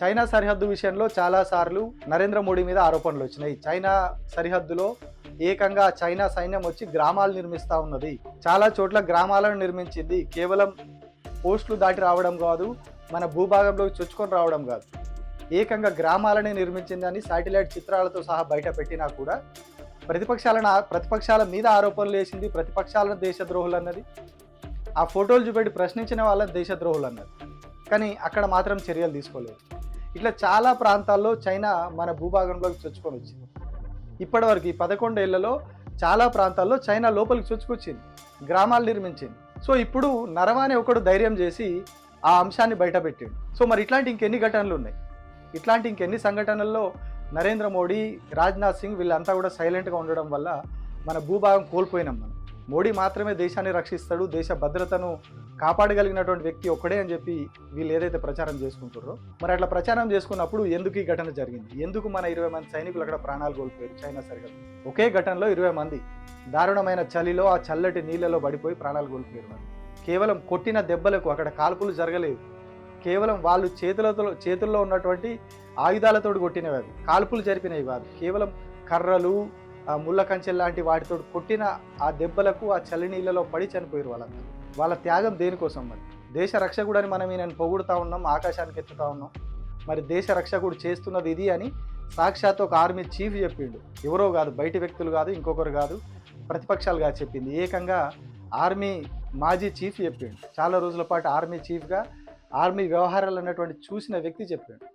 China సరిహద్దు విషయంలో చాలాసార్లు నరేంద్ర మోడీ మీద ఆరోపణలు వచ్చినాయి. చైనా సరిహద్దులో ఏకంగా చైనా సైన్యం వచ్చి గ్రామాలు నిర్మిస్తూ ఉన్నది. చాలా చోట్ల గ్రామాలను నిర్మించింది. కేవలం పోస్టులు దాటి రావడం కాదు మన భూభాగంలోకి చొచ్చుకొని రావడం కాదు. ఏకంగా గ్రామాలని నిర్మించిందని శాటిలైట్ చిత్రాలతో సహా బయట పెట్టినా కూడా ప్రతిపక్షాలను ప్రతిపక్షాల మీద ఆరోపణలు వేసింది ప్రతిపక్షాలను దేశద్రోహులు అన్నది ఆ ఫోటోలు చూపెట్టి ప్రశ్నించిన వాళ్ళని దేశద్రోహులు అన్నది కానీ అక్కడ మాత్రం చర్యలు తీసుకోలేదు. ఇట్లా చాలా ప్రాంతాల్లో చైనా మన భూభాగంలోకి చొచ్చుకొని వచ్చింది. ఇప్పటివరకు ఈ పదకొండేళ్ళలో చాలా ప్రాంతాల్లో చైనా లోపలికి చొచ్చుకొచ్చింది గ్రామాలు నిర్మించింది. సో ఇప్పుడు నరవానే ఒకడు ధైర్యం చేసి ఆ అంశాన్ని బయటపెట్టిండు. సో మరి ఇట్లాంటి ఇంకెన్ని ఘటనలు ఉన్నాయి? ఇట్లాంటి ఇంకెన్ని సంఘటనల్లో నరేంద్ర మోడీ రాజ్నాథ్ సింగ్ వీళ్ళంతా కూడా సైలెంట్గా ఉండడం వల్ల మన భూభాగం కోల్పోయినాం మనం. మోడీ మాత్రమే దేశాన్ని రక్షిస్తాడు దేశ భద్రతను కాపాడగలిగినటువంటి వ్యక్తి ఒక్కడే అని చెప్పి వీళ్ళు ఏదైతే ప్రచారం చేసుకుంటారో మరి అట్లా ప్రచారం చేసుకున్నప్పుడు ఎందుకు ఈ ఘటన జరిగింది? ఎందుకు మన ఇరవై మంది సైనికులు అక్కడ ప్రాణాలు కోల్పోయారు చైనా సరిహద్దు ఒకే ఘటనలో ఇరవై మంది దారుణమైన చలిలో ఆ చల్లటి నీళ్ళలో పడిపోయి ప్రాణాలు కోల్పోయారు వాళ్ళు కేవలం కొట్టిన దెబ్బలకు అక్కడ కాల్పులు జరగలేదు. కేవలం వాళ్ళు చేతులతో చేతుల్లో ఉన్నటువంటి ఆయుధాలతో కొట్టినవి కాల్పులు జరిపినవి కాదు. కేవలం కర్రలు ముళ్ళ కంచె లాంటి వాటితో కొట్టిన ఆ దెబ్బలకు ఆ చలి నీళ్ళలో పడి చనిపోయారు వాళ్ళందరూ. వాళ్ళ త్యాగం దేనికోసం మరి? దేశ రక్షకుడని మనం ఈయనను పొగుడుతూ ఉన్నాం ఆకాశానికి ఎత్తుతా ఉన్నాం. మరి దేశ రక్షకుడు చేస్తున్నది ఇది అని సాక్షాత్ ఒక ఆర్మీ చీఫ్ చెప్పిండు. ఎవరో కాదు బయటి వ్యక్తులు కాదు ఇంకొకరు కాదు ప్రతిపక్షాలు కాదు చెప్పింది. ఏకంగా ఆర్మీ మాజీ చీఫ్ చెప్పిండు. చాలా రోజుల పాటు ఆర్మీ చీఫ్గా ఆర్మీ వ్యవహారాలు అన్నటువంటి చూసిన వ్యక్తి చెప్పాడు.